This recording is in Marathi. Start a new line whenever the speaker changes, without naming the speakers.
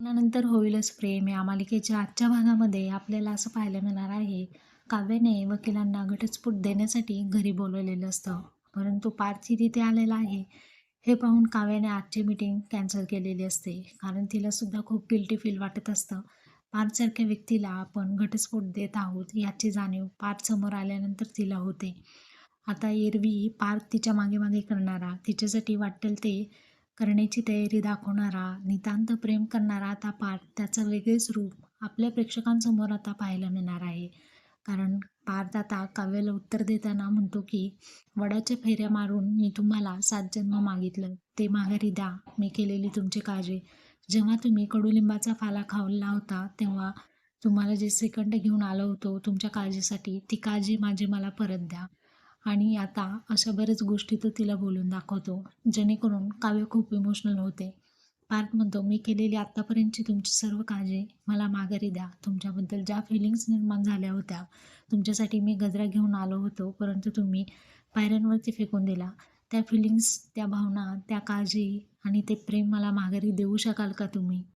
नंतर होईलच प्रेम. या मालिकेच्या आजच्या भागामध्ये आपल्याला असं पाहायला मिळणार आहे काव्याने वकिलांना घटस्फोट देण्यासाठी घरी बोलवलेलं असतं. परंतु पार्थी तिथे आलेला आहे हे पाहून काव्याने आजची मीटिंग कॅन्सल केलेली असते. कारण तिला सुद्धा खूप गिल्टी फील वाटत असतं. पार्थसारख्या व्यक्तीला आपण घटस्फोट देत आहोत याची जाणीव पार्थ समोर आल्यानंतर तिला होते. आता एरवी पार्थ तिच्यामागे मागे करणारा तिच्यासाठी वाटेल ते करण्याची तयारी दाखवणारा नितांत प्रेम करणारा आता पार्थ त्याचं वेगळेच रूप आपल्या प्रेक्षकांसमोर आता पाहायला मिळणार आहे. कारण पार्थ आता काव्याला उत्तर देताना म्हणतो की वडाच्या फेऱ्या मारून मी तुम्हाला सात जन्म मागितलं. ते माघारी द्या. मी केलेली तुमची काळजी. जेव्हा तुम्ही कडुलिंबाचा फाला खावला होता तेव्हा तुम्हाला जे सेकंड घेऊन आलो होतो तुमच्या काळजीसाठी ती काळजी माझी मला परत द्या. आणि आता अशा बऱ्याच गोष्टी तो तिला बोलून दाखवतो जेणेकरून काव्य खूप इमोशनल होते. पार्थ म्हणतो मी केलेली आत्तापर्यंतची तुमची सर्व काळजी मला माघारी द्या. तुमच्याबद्दल ज्या फिलिंग्स निर्माण झाल्या होत्या तुमच्यासाठी मी गजरा घेऊन आलो होतो परंतु तुम्ही पायऱ्यांवरती फेकून दिला. त्या फिलिंग्स त्या भावना त्या काळजी आणि ते प्रेम मला माघारी देऊ शकाल का तुम्ही?